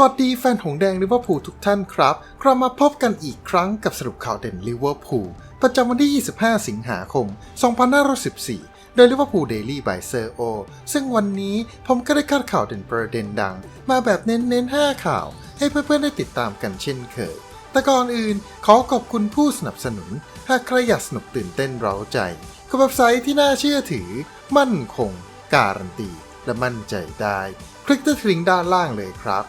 สวัสดีแฟนหงแดงลิเวอร์พูลทุกท่านครับ กลับมาพบกันอีกครั้งกับสรุปข่าวเด่นลิเวอร์พูลประจำวันที่ 25 สิงหาคม 2514 โดยลิเวอร์พูลเดลี่บายเซอร์โอซึ่งวันนี้ผมก็ได้คาดข่าวเด่นประเด็นดัง มาแบบเน้นๆ 5 ข่าว ให้เพื่อนๆ ได้ติดตามกันเช่นเคย แต่ก่อนอื่นขอขอบคุณผู้สนับสนุน หากใครอยากสนุกตื่นเต้นเร้าใจกับเว็บไซต์ที่น่าเชื่อถือ มั่นคง การันตี และมั่นใจได้ คลิกที่ลิงก์ด้านล่างเลยครับ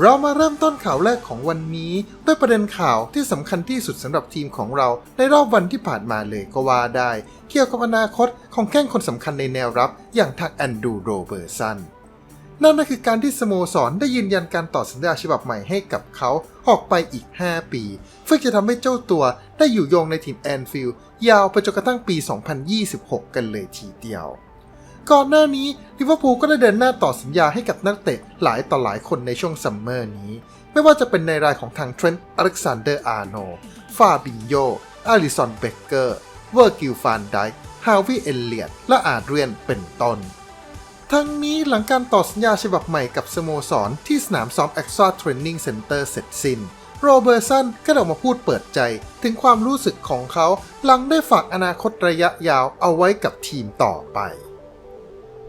เรามาเริ่มต้นข่าวแรกของวันนี้ ด้วยประเด็นข่าวที่สำคัญที่สุดสำหรับทีมของเรา ในรอบวันที่ผ่านมาเลยก็ว่าได้ เกี่ยวกับอนาคตของแข้งคนสำคัญในแนวรับ อย่างทักแอนดูโรเบอร์สันนั่นก็คือการที่สโมสรได้ยืนยันการต่อสัญญาฉบับใหม่ให้กับเขาออกไปอีก 5 ปีเพื่อจะทำให้เจ้าตัวได้อยู่โยงในทีมแอนฟิลด์ยาวไปจนกระทั่งปี 2026 กันเลยทีเดียว ก่อนหน้านี้ลิเวอร์พูลก็ได้เดินหน้าต่อสัญญาให้กับนักเตะหลายต่อหลายคนในช่วงซัมเมอร์นี้ ไม่ว่าจะเป็นในรายของทางเทรนต์อเล็กซานเดอร์อาร์โนฟาบิโยอาริสันเบเกอร์เวอร์กิลฟานไดค์ฮาวิเอลเลียตและอาเดรียนเป็นต้น ทั้งนี้หลังการต่อสัญญาฉบับใหม่กับสโมสรที่สนามซ้อม Extra Training Center เตอร์เสร็จสิ้นโรเบอร์สันก็ออกมาพูดเปิดใจถึงความรู้สึกของเขา หลังได้ฝากอนาคตระยะยาวเอาไว้กับทีมต่อไป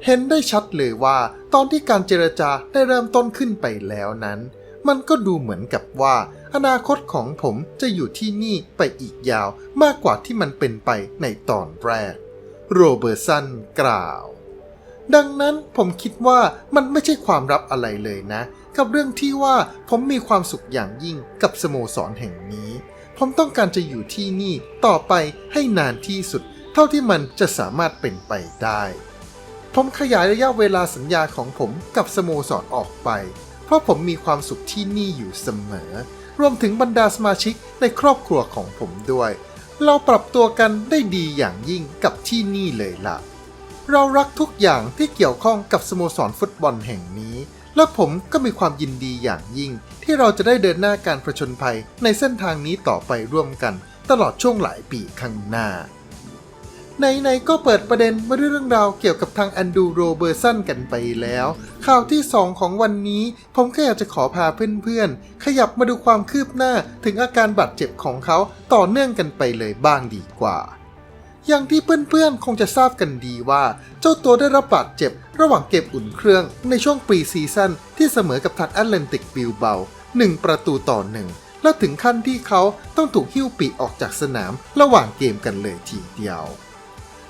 เห็นได้ชัดเลยว่าตอนที่การเจรจาได้เริ่มต้นขึ้นไปแล้วนั้น มันก็ดูเหมือนกับว่า อนาคตของผมจะอยู่ที่นี่ไปอีกยาวมากกว่าที่มันเป็นไปในตอนแรก โรเบอร์สันกล่าว ดังนั้นผมคิดว่ามันไม่ใช่ความลับอะไรเลยนะ กับเรื่องที่ว่าผมมีความสุขอย่างยิ่งกับสโมสรแห่งนี้ ผมต้องการจะอยู่ที่นี่ต่อไปให้นานที่สุด เท่าที่มันจะสามารถเป็นไปได้ ผมขยายระยะเวลาสัญญาของผมกับสโมสรออกไป เพราะผมมีความสุขที่นี่อยู่เสมอ รวมถึงบรรดาสมาชิกในครอบครัวของผมด้วย เราปรับตัวกันได้ดีอย่างยิ่งกับที่นี่เลยล่ะ เรารักทุกอย่างที่เกี่ยวข้องกับสโมสรฟุตบอลแห่งนี้ และผมก็มีความยินดีอย่างยิ่ง ที่เราจะได้เดินหน้าการประชนภัยในเส้นทางนี้ต่อไปร่วมกัน ตลอดช่วงหลายปีข้างหน้า ไหนๆก็เปิดประเด็นมาด้วยเรื่องราวเกี่ยวกับทางแอนดูโรเบอร์สันกันไปแล้ว ข่าวที่ 2 ของวันนี้ ผมก็อยากจะขอพาเพื่อนๆ ขยับมาดูความคืบหน้าถึงอาการบาดเจ็บของเขาต่อเนื่องกันไปเลยบ้างดีกว่า อย่างที่เพื่อนๆ คงจะทราบกันดีว่า เจ้าตัวได้รับบาดเจ็บ ระหว่างเก็บอุ่นเครื่องในช่วงปรีซีซั่นที่เสมอกับทางแอตแลนติกบิลเบา1ประตูต่อหนึ่งและถึงขั้นที่เขาต้องถูกหิ้วปีกออกจากสนามระหว่างเกมกันเลยทีเดียว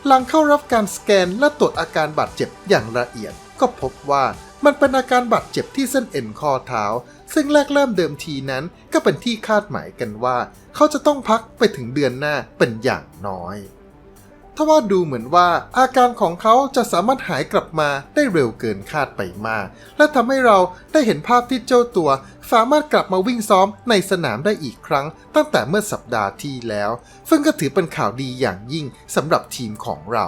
หลังเข้ารับการสแกนและตรวจอาการบาดเจ็บอย่างละเอียด ก็พบว่ามันเป็นอาการบาดเจ็บที่เส้นเอ็นข้อเท้า ซึ่งแรกเริ่มเดิมทีนั้นก็เป็นที่คาดหมายกันว่า เขาจะต้องพักไปถึงเดือนหน้าเป็นอย่างน้อย ทว่าดูเหมือนว่าอาการของเขาจะสามารถหายกลับมาได้เร็วเกินคาดไปมาก และทำให้เราได้เห็นภาพที่เจ้าตัวสามารถกลับมาวิ่งซ้อมในสนามได้อีกครั้ง ตั้งแต่เมื่อสัปดาห์ที่แล้ว ซึ่งก็ถือเป็นข่าวดีอย่างยิ่งสำหรับทีมของเรา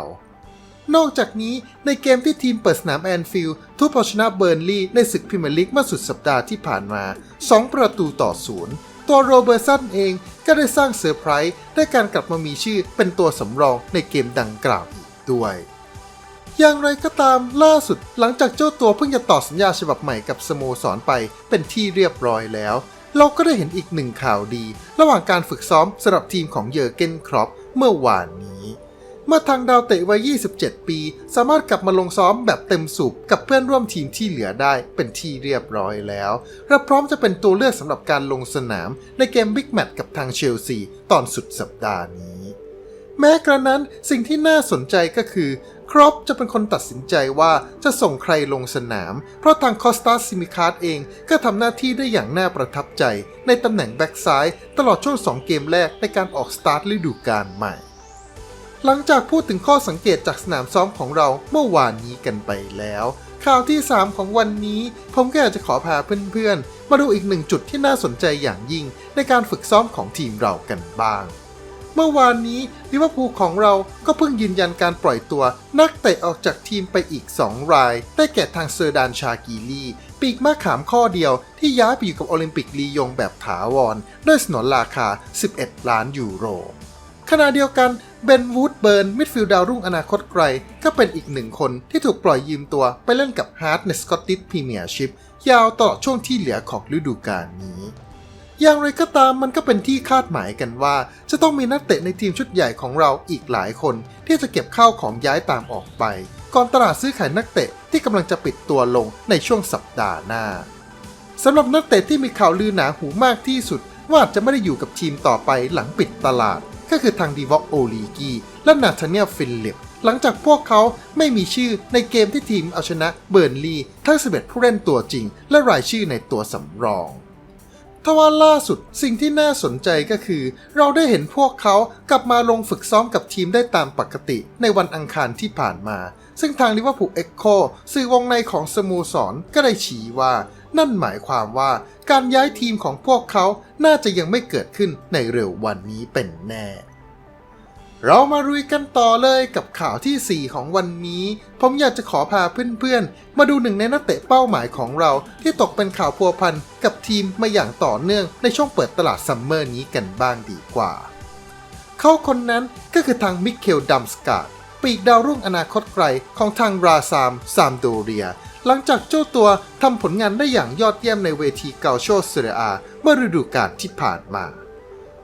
นอกจากนี้ในเกมที่ทีมเปิดสนามแอนฟิลด์ทุบเอาชนะเบิร์นลีย์ในศึกพรีเมียร์ลีกเมื่อสุดสัปดาห์ที่ผ่านมา 2 ประตูต่อศูนย์ ตัวโรเบอร์สันเองก็ได้สร้างเซอร์ไพรส์ด้วยการกลับมามีชื่อเป็นตัวสำรองในเกมดังกล่าวอีกด้วย อย่างไรก็ตามล่าสุดหลังจากเจ้าตัวเพิ่งจะต่อสัญญาฉบับใหม่กับสโมสรไปเป็นที่เรียบร้อยแล้ว เราก็ได้เห็นอีกหนึ่งข่าวดี ระหว่างการฝึกซ้อมสำหรับทีมของเยอร์เกนครอปเมื่อวานนี้ เมื่อทางดาวเตะวัย 27 ปี สามารถกลับมาลงซ้อมแบบเต็มสูบกับเพื่อนร่วมทีมที่เหลือได้เป็นที่เรียบร้อยแล้ว และพร้อมจะเป็นตัวเลือกสำหรับการลงสนามในเกมบิ๊กแมตช์กับทางเชลซีตอนสุดสัปดาห์นี้ แม้กระนั้นสิ่งที่น่าสนใจก็คือครอปจะเป็นคนตัดสินใจว่าจะส่งใครลงสนาม เพราะทางคอสตาซิมิคาร์เองก็ทำหน้าที่ได้อย่างน่าประทับใจ ในตำแหน่งแบ็กซ้ายตลอดช่วง 2 เกมแรกในการออกสตาร์ทฤดูกาลใหม่ หลังจากพูดถึงข้อสังเกตจากสนามซ้อมของเราเมื่อวานนี้กันไปแล้ว ข่าวที่ 3 ของวันนี้ ผมก็อยากจะขอพาเพื่อนๆ มาดูอีกหนึ่งจุดที่น่าสนใจอย่างยิ่งในการฝึกซ้อมของทีมเรากันบ้าง เมื่อวานนี้ลิเวอร์พูลของเราก็เพิ่งยืนยันการปล่อยตัว นักเตะออกจากทีมไปอีก 2 ราย ได้แก่ทางเซอร์ดานชากีลีปีกมะขามข้อเดียวที่ย้ายไปอยู่กับโอลิมปิกลียงแบบถาวรด้วยสนนราคา 11 ล้านยูโรขณะเดียวกัน เบนวูดเบิร์นมิดฟิลด์ดาวรุ่งอนาคตไกล ก็เป็นอีกหนึ่งคนที่ถูกปล่อยยืมตัวไปเล่นกับฮาร์ดในสกอตติชพรีเมียร์ชิพยาวตลอดช่วงที่เหลือของฤดูกาลนี้ อย่างไรก็ตามมันก็เป็นที่คาดหมายกันว่า จะต้องมีนักเตะในทีมชุดใหญ่ของเราอีกหลายคน ที่จะเก็บข้าวของย้ายตามออกไป ก่อนตลาดซื้อขายนักเตะที่กำลังจะปิดตัวลงในช่วงสัปดาห์หน้าสำหรับนักเตะที่มีข่าวลือหนาหูมากที่สุด ว่าอาจจะไม่ได้อยู่กับทีมต่อไปหลังปิดตลาด ก็คือทางดีวอกโอลีกีและนาธาเนียลฟิลลิป หลังจากพวกเขาไม่มีชื่อในเกมที่ทีมเอาชนะเบิร์นลีย์ทั้ง11ผู้เล่นตัวจริง และรายชื่อในตัวสำรองทว่าล่าสุดสิ่งที่น่าสนใจก็คือ เราได้เห็นพวกเขากลับมาลงฝึกซ้อมกับทีมได้ตามปกติในวันอังคารที่ผ่านมา ซึ่งทางลิเวอร์พูลเอ็กโคสื่อวงในของสโมสรก็ได้ชี้ว่า นั่นหมายความว่าการย้ายทีมของพวกเขาน่าจะยังไม่เกิดขึ้นในเร็ววันนี้เป็นแน่ เรามารุยกันต่อเลยกับข่าวที่ 4 ของวันนี้ ผมอยากจะขอพาเพื่อนๆ มาดูหนึ่งในนักเตะเป้าหมายของเราที่ตกเป็นข่าวพัวพันกับทีมมาอย่างต่อเนื่องในช่วงเปิดตลาดซัมเมอร์นี้กันบ้างดีกว่า เขาคนนั้นก็คือทางมิเคลดัมสกาดปีกดาวรุ่งอนาคตไกลของทางราซามซามโดเรีย หลังจากเจ้าตัวทำผลงานได้อย่างยอดเยี่ยมในเวทีเกาโชเซเรียอาเมื่อฤดูกาลที่ผ่านมา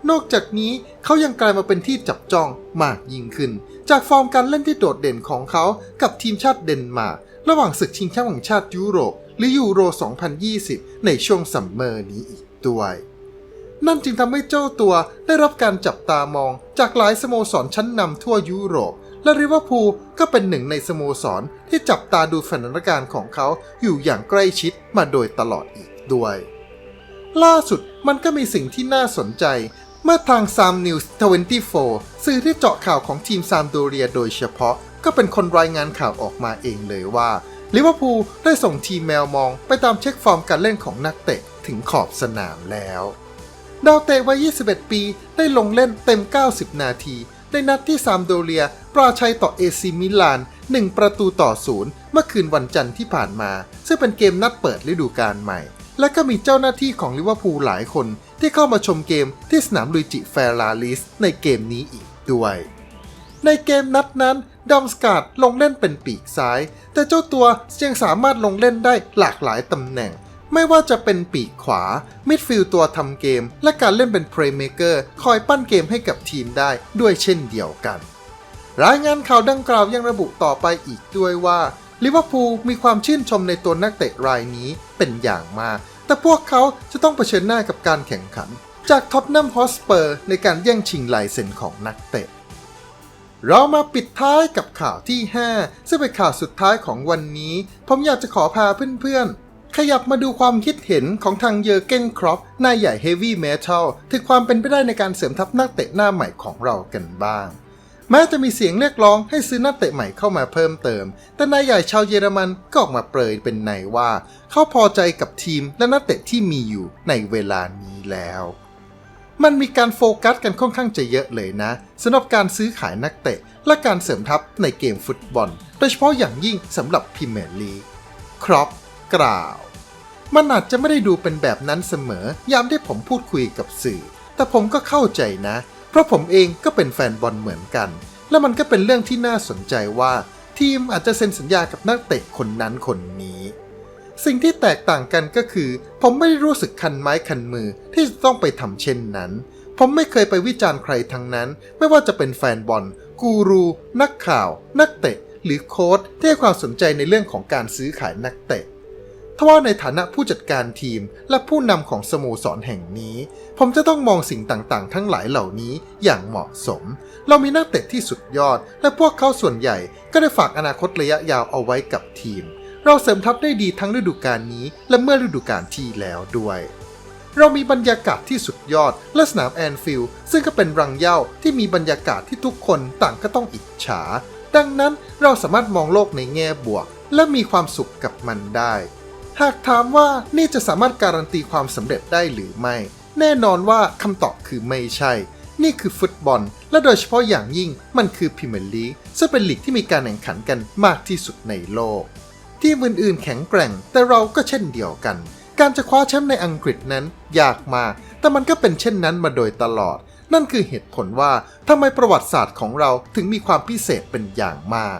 นอกจากนี้เขายังกลายมาเป็นที่จับจ้องมากยิ่งขึ้น จากฟอร์มการเล่นที่โดดเด่นของเขากับทีมชาติเดนมาร์กระหว่างศึกชิงแชมป์แห่งชาติยุโรป หรือยูโร 2020 ในช่วงซัมเมอร์นี้อีกด้วยนั่นจึงทำให้เจ้าตัวได้รับการจับตามองจากหลายสโมสรชั้นนำทั่วยุโรป และริเวอร์พูลก็เป็นหนึ่งในสโมสรที่จับตาดูสถานการณ์ของเขาอยู่อย่างใกล้ชิดมาโดยตลอดอีกด้วย ล่าสุดมันก็มีสิ่งที่น่าสนใจ เมื่อทาง Sam News 24 สื่อที่เจาะข่าวของทีมซามโดเรียโดยเฉพาะ ก็เป็นคนรายงานข่าวออกมาเองเลยว่าลิเวอร์พูลได้ส่งทีมแมวมองไปตามเช็คฟอร์มการเล่นของนักเตะถึงขอบสนามแล้วดาวเตะวัย 21 ปี ได้ลงเล่นเต็ม 90 นาที ในนัดที่ซามโดเรีย ปราชัยต่อเอซิมิลาน 1 ประตูต่อศูนย์เมื่อคืนวันจันทร์ที่ผ่านมา ซึ่งเป็นเกมนัดเปิดฤดูกาลใหม่ และก็มีเจ้าหน้าที่ของลิเวอร์พูลหลายคน ที่เข้ามาชมเกมที่สนามลุยจิแฟร์ลาลิสในเกมนี้อีกด้วย ในเกมนัดนั้นดัมสกาดลงเล่นเป็นปีกซ้าย แต่เจ้าตัวยังสามารถลงเล่นได้หลากหลายตำแหน่ง ไม่ว่าจะเป็นปีกขวา มิดฟิลตัวทำเกม และการเล่นเป็นเพลย์เมเกอร์คอยปั้นเกมให้กับทีมได้ด้วยเช่นเดียวกัน รายงานข่าวดังกล่าวยังระบุต่อไปอีกด้วยว่าลิเวอร์พูลมีความชื่นชมในตัวนักเตะรายนี้เป็นอย่างมาก แต่พวกเขาจะต้องเผชิญหน้ากับการแข่งขัน จากท็อตแนมฮอสเปอร์ในการแย่งชิงลายเซ็นของนักเตะ เรามาปิดท้ายกับข่าวที่ 5 ซึ่งเป็นข่าวสุดท้ายของวันนี้ ผมอยากจะขอพาเพื่อนๆ ขยับมาดูความคิดเห็นของทางเยอร์เกนครอปนายใหญ่เฮฟวี่เมทัลถึงความเป็นไปได้ในการเสริมทัพนักเตะหน้าใหม่ของเรากันบ้าง แม้จะมีเสียงเรียกร้องให้ซื้อนักเตะใหม่เข้ามาเพิ่มเติม แต่นายใหญ่ชาวเยอรมันก็ออกมาเปรยเป็นในว่า เขาพอใจกับทีมและนักเตะที่มีอยู่ในเวลานี้แล้ว มันมีการโฟกัสกันค่อนข้างจะเยอะเลยนะสำหรับการซื้อขายนักเตะ และการเสริมทัพในเกมฟุตบอล โดยเฉพาะอย่างยิ่งสำหรับพรีเมียร์ลีกครอปกล่าว มันอาจจะไม่ได้ดูเป็นแบบนั้นเสมอ ยามที่ผมพูดคุยกับสื่อ แต่ผมก็เข้าใจนะ ราะผมเองก็เป็นแฟนบอลเหมือนกัน และมันก็เป็นเรื่องที่น่าสนใจว่า ทีมอาจจะเซ็นสัญญากับนักเตะคนนั้นคนนี้ สิ่งที่แตกต่างกันก็คือ ผมไม่ได้รู้สึกคันไม้คันมือที่จะต้องไปทำเช่นนั้น ผมไม่เคยไปวิจารณ์ใครทั้งนั้น ไม่ว่าจะเป็นแฟนบอล กูรู นักข่าว นักเตะ หรือโค้ชที่ให้ความสนใจในเรื่องของการซื้อขายนักเตะ ทว่าในฐานะผู้จัดการทีมและผู้นำของสโมสรแห่งนี้ ผมจะต้องมองสิ่งต่างๆ ทั้งหลายเหล่านี้อย่างเหมาะสม เรามีนักเตะที่สุดยอด และพวกเขาส่วนใหญ่ก็ได้ฝากอนาคตระยะยาวเอาไว้กับทีม เราเสริมทัพได้ดีทั้งฤดูกาลนี้ และเมื่อฤดูกาลที่แล้วด้วย เรามีบรรยากาศที่สุดยอด และสนามแอนฟิลด์ซึ่งก็เป็นรังเย้าที่มีบรรยากาศที่ทุกคนต่างก็ต้องอิจฉา ดังนั้นเราสามารถมองโลกในแง่บวก และมีความสุขกับมันได้ หากถามว่านี่จะสามารถการันตีความสำเร็จได้หรือไม่ แน่นอนว่าคำตอบคือไม่ใช่ นี่คือฟุตบอล และโดยเฉพาะอย่างยิ่งมันคือพรีเมียร์ลีกซึ่งเป็นลีกที่มีการแข่งขันกันมากที่สุดในโลก ทีมอื่นๆแข็งแกร่ง แต่เราก็เช่นเดียวกัน การจะคว้าแชมป์ในอังกฤษนั้นยากมาก แต่มันก็เป็นเช่นนั้นมาโดยตลอด นั่นคือเหตุผลว่าทำไมประวัติศาสตร์ของเราถึงมีความพิเศษเป็นอย่างมาก